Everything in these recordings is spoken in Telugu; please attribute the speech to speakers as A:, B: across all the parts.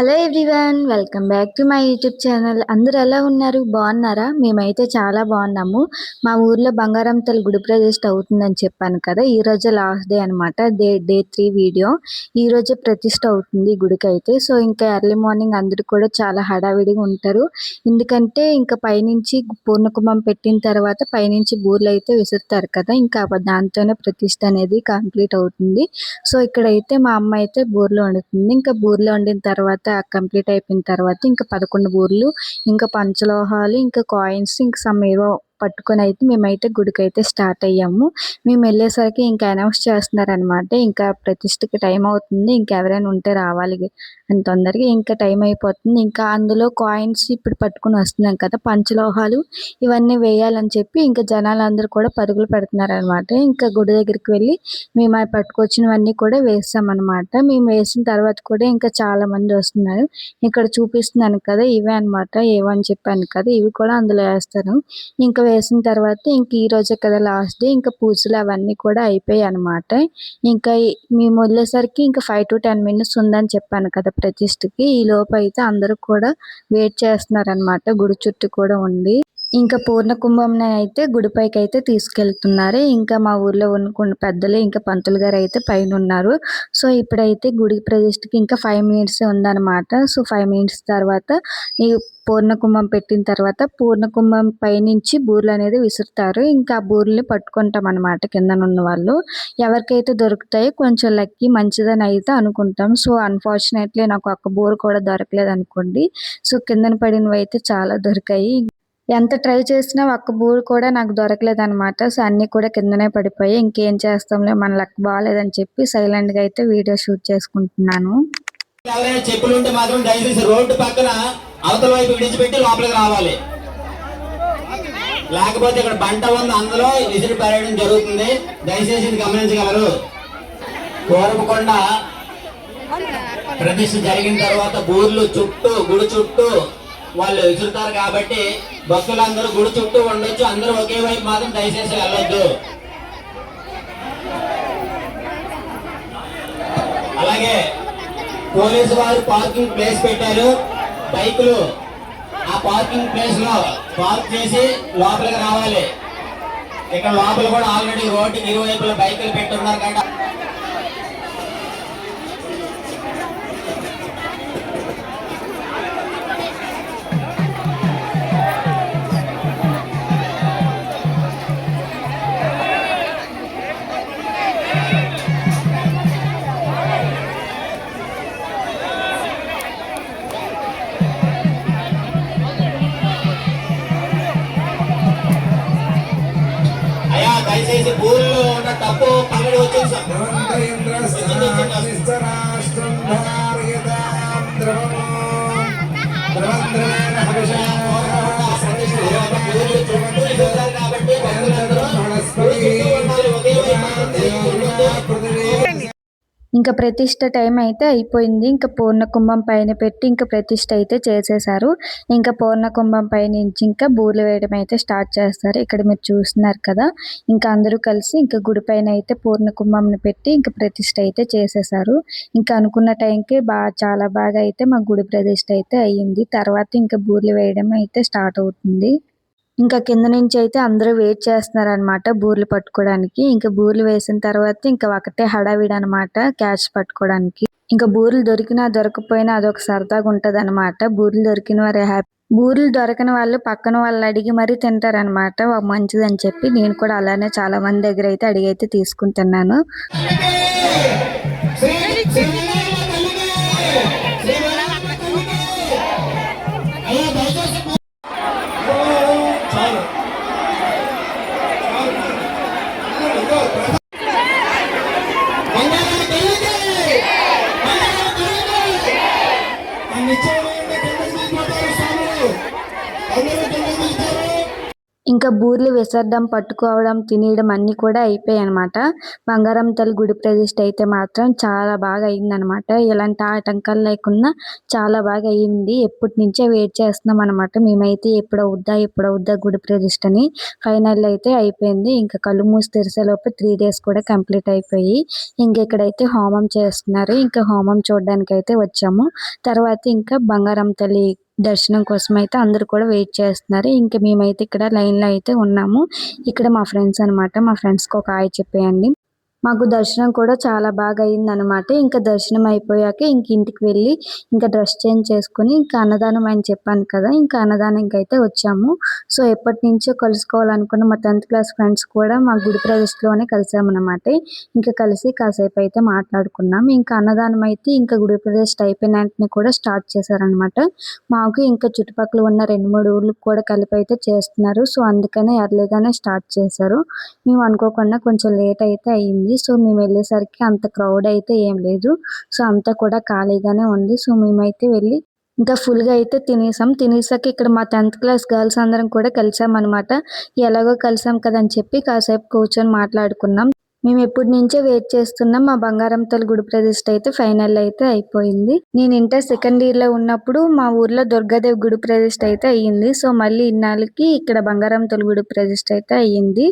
A: Hello everyone welcome back to my YouTube channel అందరు ఎలా ఉన్నారు? బాగున్నారా? మేమైతే చాలా బాగున్నాము. మా ఊర్లో బంగారం తల్లి గుడి ప్రతిష్ట అవుతుందని చెప్పాను కదా. ఈ రోజే లాస్ట్ డే అనమాట డే డే త్రీ వీడియో ఈ రోజే ప్రతిష్ట అవుతుంది గుడికి అయితే. సో ఇంకా ఎర్లీ మార్నింగ్ అందరూ కూడా చాలా హడావిడిగా ఉంటారు. ఎందుకంటే ఇంకా పైనుంచి పూర్ణకుంభం పెట్టిన తర్వాత పైనుంచి బూర్లు అయితే విసురుతారు కదా. ఇంకా దాంతోనే ప్రతిష్ట అనేది కంప్లీట్ అవుతుంది. సో ఇక్కడైతే మా అమ్మ అయితే బూర్లో వండుతుంది. ఇంకా బూర్లో వండిన తర్వాత కంప్లీట్ అయిపోయిన తర్వాత ఇంకా పదకొండు బూర్లు ఇంకా పంచలోహాలు ఇంకా కాయిన్స్ ఇంకా సమ్ ఏవో పట్టుకొని అయితే మేమైతే గుడికి అయితే స్టార్ట్ అయ్యాము. మేము వెళ్ళేసరికి ఇంకా అనౌన్స్ చేస్తున్నారనమాట ఇంకా ప్రతిష్టకి టైం అవుతుంది. ఇంకా ఎవరైనా ఉంటే రావాలి అని తొందరగా ఇంకా టైం అయిపోతుంది. ఇంకా అందులో కాయిన్స్ ఇప్పుడు పట్టుకుని వస్తున్నాం కదా పంచలోహాలు ఇవన్నీ వేయాలని చెప్పి ఇంకా జనాలు అందరూ కూడా పరుగులు పెడుతున్నారనమాట ఇంకా గుడి దగ్గరికి వెళ్ళి మేము అవి పట్టుకొచ్చినవన్నీ కూడా వేస్తామన్నమాట. మేము వేసిన తర్వాత కూడా ఇంకా చాలా మంది వస్తున్నారు. ఇక్కడ చూపిస్తున్నాను కదా ఇవే అన్నమాట. ఏవని చెప్పాను కదా ఇవి కూడా అందులో వేస్తారు ఇంకా వేసిన తర్వాత ఇంక ఈ రోజే కదా లాస్ట్ డే ఇంకా పూజలు అవన్నీ కూడా అయిపోయాయి అనమాట ఇంకా మేము వెళ్ళేసరికి ఇంకా ఫైవ్ టు టెన్ మినిట్స్ ఉందని చెప్పాను కదా ప్రతిష్ఠకి ఈ లోపు అయితే అందరూ కూడా వెయిట్ చేస్తున్నారనమాట గుడి చుట్టూ కూడా ఉండి. ఇంకా పూర్ణ కుంభంని అయితే గుడిపైకి అయితే తీసుకెళ్తున్నారు. ఇంకా మా ఊర్లో ఉన్న కొన్ని పెద్దలు ఇంకా పంతులు గారు అయితే పైన ఉన్నారు సో ఇప్పుడైతే గుడి ప్రతిష్ఠకి ఇంకా ఫైవ్ మినిట్స్ ఉందన్నమాట. సో ఫైవ్ మినిట్స్ తర్వాత ఈ పూర్ణ కుంభం పెట్టిన తర్వాత పూర్ణ కుంభం పైనుంచి బూర్లు అనేది విసురుతారు. ఇంకా ఆ బూర్లని పట్టుకుంటాం అనమాట కింద ఉన్న వాళ్ళు. ఎవరికైతే దొరుకుతాయో కొంచెం లక్కీ మంచిదని అయితే అనుకుంటాం. సో అన్ఫార్చునేట్లీ నాకు ఒక్క బూర్ కూడా దొరకలేదు అనుకోండి. సో కిందన పడినవి అయితే చాలా దొరికాయి. ఎంత ట్రై చేసినా ఒక్క బూరు కూడా నాకు దొరకలేదు అనమాట సో అన్నీ కూడా కిందనే పడిపోయి ఇంకేం చేస్తాంలే మన లక్ బాగాలేదని చెప్పి సైలెంట్గా అయితే వీడియో షూట్ చేసుకుంటున్నాను.
B: ఎవరైనా మాత్రం దయచేసి రోడ్డు పక్కన అవతల వైపు విడిచిపెట్టి లోపలికి రావాలి. లేకపోతే ఇక్కడ బంట ఉంది అందులో విసిరి పారేయడం జరుగుతుంది. దయచేసి గమనించగలరు. కోరపకొండ ప్రతిష్ఠ జరిగిన తర్వాత బూర్లు చుట్టూ గుడి చుట్టూ వాళ్ళు ఎదురుతారు కాబట్టి భక్తులందరూ గుడి చుట్టూ ఉండొచ్చు. అందరూ ఒకే వైపు మాత్రం దయచేసి వెళ్ళొద్దు. అలాగే పోలీసు వారు పార్కింగ్ ప్లేస్ పెట్టారు. బైకులు ఆ పార్కింగ్ ప్లేస్లో పార్క్ చేసి లోపలికి రావాలి. ఇక్కడ లోపల కూడా ఆల్రెడీ రోడ్డు ఇరువైపుల బైకులు పెట్టున్నారు కదా దయచేసి భూమిలో ఉన్న తప్పు పగడి వచ్చేసాం.
C: ధ్రువంద్రేంద్రస్థానిస్తరాష్ట్రం
A: ఇంకా ప్రతిష్ట టైం అయితే అయిపోయింది. ఇంకా పూర్ణ కుంభం పైన పెట్టి ఇంకా ప్రతిష్ట అయితే చేసేసారు. ఇంకా పూర్ణ కుంభం పై నుంచి ఇంకా బూర్లు వేయడం అయితే స్టార్ట్ చేస్తారు. ఇక్కడ మీరు చూస్తున్నారు కదా. ఇంకా అందరూ కలిసి ఇంకా గుడి పైన అయితే పూర్ణ కుంభంని పెట్టి ఇంకా ప్రతిష్ట అయితే చేసేసారు. ఇంకా అనుకున్న టైంకి బాగా చాలా బాగా అయితే మా గుడి ప్రతిష్ట అయితే అయ్యింది. తర్వాత ఇంకా బూర్లు వేయడం అయితే స్టార్ట్ అవుతుంది. ఇంకా కింద నుంచి అయితే అందరూ వెయిట్ చేస్తున్నారు అనమాట బూర్లు పట్టుకోవడానికి. ఇంకా బూర్లు వేసిన తర్వాత ఇంకా ఒకటే హడావిడి అనమాట క్యాచ్ పట్టుకోవడానికి. ఇంకా బూర్లు దొరికినా దొరకపోయినా అదొక సరదాగా ఉంటది అనమాట బూర్లు దొరికిన వారే హ్యాపీ. బూర్లు దొరకని వాళ్ళు పక్కన వాళ్ళు అడిగి మరీ తింటారనమాట మంచిదని చెప్పి నేను కూడా అలానే చాలా మంది దగ్గర అయితే అడిగి అయితే తీసుకుని ఇంకా బూర్లు విసరడం పట్టుకోవడం తినేయడం అన్నీ కూడా అయిపోయాయి అనమాట బంగారం తల్లి గుడి ప్రతిష్ట అయితే మాత్రం చాలా బాగా అయిందనమాట ఎలాంటి ఆటంకాలు లేకుండా చాలా బాగా అయింది. ఎప్పటి నుంచే వెయిట్ చేస్తున్నాం అనమాట మేమైతే ఎప్పుడు అవుద్దా ఎప్పుడు అవుద్దా గుడి ప్రతిష్టని ఫైనల్ అయితే అయిపోయింది. ఇంకా కళ్ళు మూసి తెరిసేలోపు త్రీ డేస్ కూడా కంప్లీట్ అయిపోయి ఇంకా ఇక్కడైతే హోమం చేస్తున్నారు. ఇంకా హోమం చూడడానికి అయితే వచ్చాము. తర్వాత ఇంకా బంగారం తల్లి దర్శనం కోసం అయితే అందరు కూడా వెయిట్ చేస్తున్నారు. ఇంకా మేమైతే ఇక్కడ లైన్లో అయితే ఉన్నాము. ఇక్కడ మా ఫ్రెండ్స్ అన్నమాట. మా ఫ్రెండ్స్కి ఒక హాయ్ చెప్పేయండి. మాకు దర్శనం కూడా చాలా బాగా అయింది అనమాట ఇంకా దర్శనం అయిపోయాక ఇంక ఇంటికి వెళ్ళి ఇంకా డ్రెస్ చేంజ్ చేసుకుని ఇంకా అన్నదానం అని చెప్పాను కదా ఇంకా అన్నదానంకి అయితే వచ్చాము. సో ఎప్పటి నుంచో కలుసుకోవాలనుకున్న మా టెన్త్ క్లాస్ ఫ్రెండ్స్ కూడా మా గుడి ప్రదేశంలోనే కలిసామన్నమాట. ఇంకా కలిసి కాసేపు అయితే మాట్లాడుకున్నాం. ఇంకా అన్నదానం అయితే ఇంకా గుడి ప్రదేశం అయిపోయిన వెంటనే కూడా స్టార్ట్ చేశారనమాట మాకు ఇంకా చుట్టుపక్కల ఉన్న రెండు మూడు ఊర్లకు కూడా కలిపి అయితే చేస్తున్నారు. సో అందుకనే ఎర్లీగానే స్టార్ట్ చేశారు. మేము అనుకోకుండా కొంచెం లేట్ అయితే అయ్యింది సో మేము వెళ్ళేసరికి అంత క్రౌడ్ అయితే ఏం లేదు. సో అంతా కూడా ఖాళీగానే ఉంది. సో మేమైతే వెళ్ళి ఇంకా ఫుల్గా అయితే తినేసాం. తినేసాక ఇక్కడ మా టెన్త్ క్లాస్ గర్ల్స్ అందరం కూడా కలిసాం అనమాట ఎలాగో కలిసాం కదని చెప్పి కాసేపు కూర్చొని మాట్లాడుకున్నాం. మేము ఎప్పటి నుంచే వెయిట్ చేస్తున్నాం. మా బంగారం తల్లి గుడి ప్రతిష్ట అయితే ఫైనల్ అయితే అయిపోయింది. నేను ఇంటర్ సెకండ్ ఇయర్లో ఉన్నప్పుడు మా ఊర్లో దుర్గాదేవి గుడి ప్రతిష్ట అయితే అయ్యింది. సో మళ్ళీ ఇన్నాళ్ళకి ఇక్కడ బంగారం తల్లి గుడి ప్రతిష్ట అయితే అయ్యింది.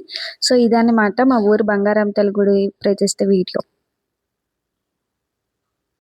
A: సో ఇదన్నమాట మా ఊరు బంగారం తల్లి గుడి ప్రతిష్ట వీడియో.